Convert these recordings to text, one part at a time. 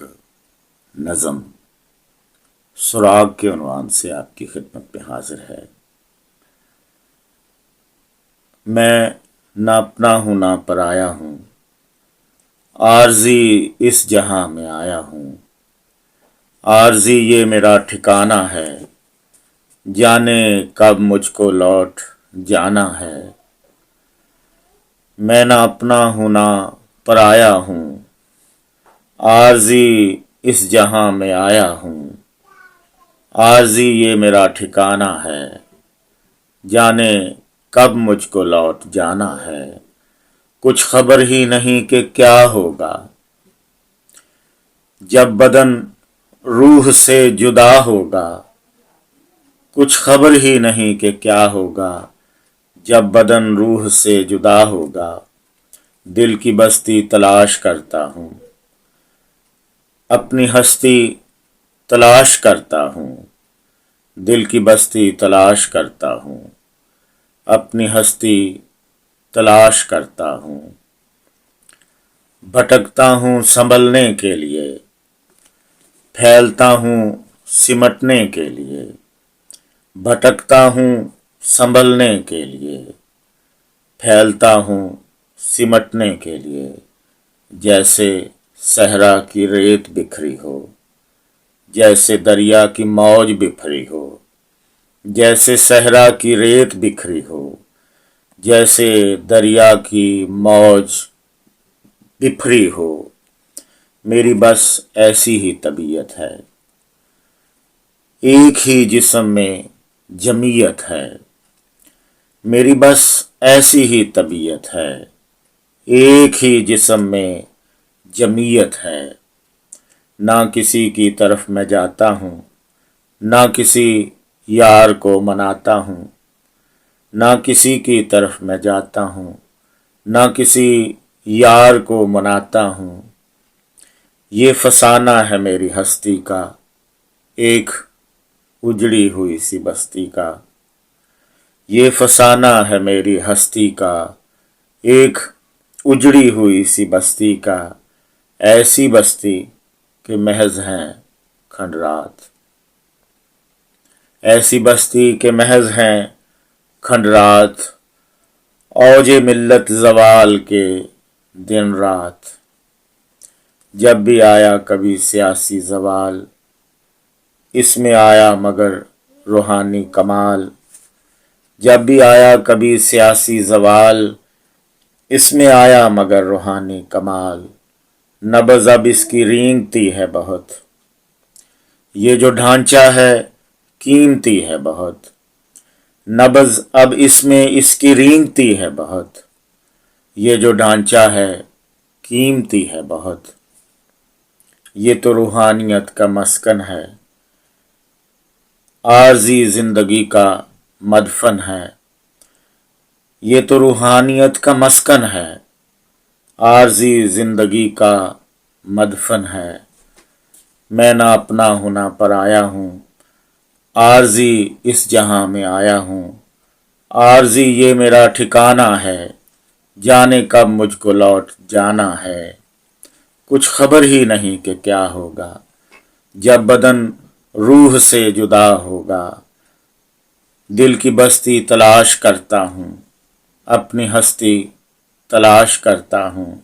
ایک نظم، سراغ کے عنوان سے آپ کی خدمت میں حاضر ہے۔ میں نہ اپنا ہوں، نہ پرایا ہوں۔ عارضی اس جہاں میں آیا ہوں۔ عارضی یہ میرا ٹھکانہ ہے۔ جانے کب مجھ کو لوٹ جانا ہے۔ میں نہ اپنا ہوں، نہ پرایا ہوں۔ عارضی اس جہاں میں آیا ہوں۔ عارضی یہ میرا ٹھکانہ ہے۔ جانے کب مجھ کو لوٹ جانا ہے۔ کچھ خبر ہی نہیں کہ کیا ہوگا۔ جب بدن روح سے جدا ہوگا، کچھ خبر ہی نہیں کہ کیا ہوگا۔ جب بدن روح سے جدا ہوگا، دل کی بستی تلاش کرتا ہوں۔ اپنی ہستی تلاش کرتا ہوں۔ دل کی بستی تلاش کرتا ہوں۔ اپنی ہستی تلاش کرتا ہوں۔ بھٹکتا ہوں سنبھلنے کے لیے۔ پھیلتا ہوں سمٹنے کے لیے۔ بھٹکتا ہوں سنبھلنے کے لیے۔ پھیلتا ہوں سمٹنے کے لیے۔ جیسے صحرا کی ریت بکھری ہو، جیسے دریا کی موج بکھری ہو، جیسے صحرا کی ریت بکھری ہو، جیسے دریا کی موج بکھری ہو۔ میری بس ایسی ہی طبیعت ہے۔ ایک ہی جسم میں جمیت ہے۔ میری بس ایسی ہی طبیعت ہے۔ ایک ہی جسم میں جمیت ہے نہ کسی کی طرف میں جاتا ہوں، نہ کسی یار کو مناتا ہوں۔ نہ کسی کی طرف میں جاتا ہوں، نہ کسی یار کو مناتا ہوں۔ یہ فسانہ ہے میری ہستی کا، ایک اجڑی ہوئی سی بستی کا۔ یہ فسانہ ہے میری ہستی کا، ایک اجڑی ہوئی سی بستی کا۔ ایسی بستی کہ محض ہیں کھنڈرات ایسی بستی کہ محض ہیں کھنڈرات اوج ملت زوال کے دن رات۔ جب بھی آیا کبھی سیاسی زوال۔ اس میں آیا مگر روحانی کمال۔ جب بھی آیا کبھی سیاسی زوال۔ اس میں آیا مگر روحانی کمال۔ نبز اب اس کی رینگتی ہے بہت۔ یہ جو ڈھانچہ ہے قیمتی ہے بہت۔ نبز اب اس میں اس کی رینگتی ہے بہت۔ یہ جو ڈھانچہ ہے قیمتی ہے بہت۔ یہ تو روحانیت کا مسکن ہے۔ عارضی زندگی کا مدفن ہے۔ یہ تو روحانیت کا مسکن ہے۔ عارضی زندگی کا مدفن ہے۔ میں نہ اپنا ہونا پر آیا ہوں، عارضی اس جہاں میں آیا ہوں۔ عارضی یہ میرا ٹھکانہ ہے، جانے کب مجھ کو لوٹ جانا ہے۔ کچھ خبر ہی نہیں کہ کیا ہوگا، جب بدن روح سے جدا ہوگا۔ دل کی بستی تلاش کرتا ہوں، اپنی ہستی تلاش کرتا ہوں،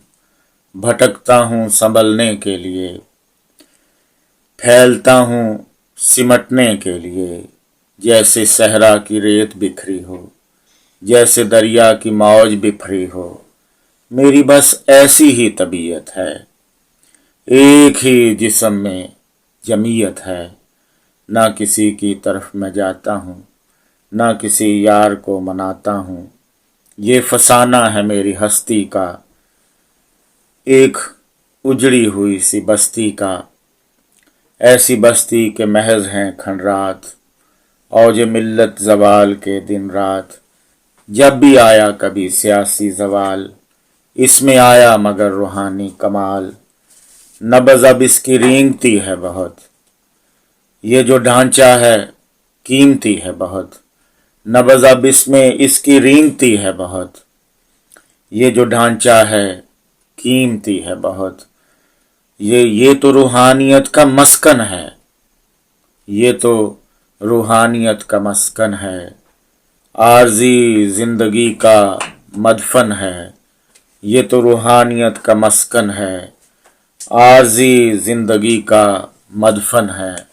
بھٹکتا ہوں سنبھلنے کے لیے، پھیلتا ہوں سمٹنے کے لیے، جیسے صحرا کی ریت بکھری ہو، جیسے دریا کی موج بکھری ہو۔ میری بس ایسی ہی طبیعت ہے، ایک ہی جسم میں جمیت ہے۔ نہ کسی کی طرف میں جاتا ہوں، نہ کسی یار کو مناتا ہوں۔ یہ فسانہ ہے میری ہستی کا۔ ایک اجڑی ہوئی سی بستی کا۔ ایسی بستی کے محض ہیں کھنڈرات اوج ملت زوال کے دن رات۔ جب بھی آیا کبھی سیاسی زوال، اس میں آیا مگر روحانی کمال۔ نبز اب اس کی رینگتی ہے بہت۔ یہ جو ڈھانچہ ہے، قیمتی ہے بہت۔ نبز اب اس میں اس کی رینگتی ہے بہت۔ یہ جو ڈھانچہ ہے، قیمتی ہے بہت۔ یہ یہ تو روحانیت کا مسکن ہے۔ یہ تو روحانیت کا مسکن ہے۔ عارضی زندگی کا مدفن ہے۔ یہ تو روحانیت کا مسکن ہے۔ عارضی زندگی کا مدفن ہے۔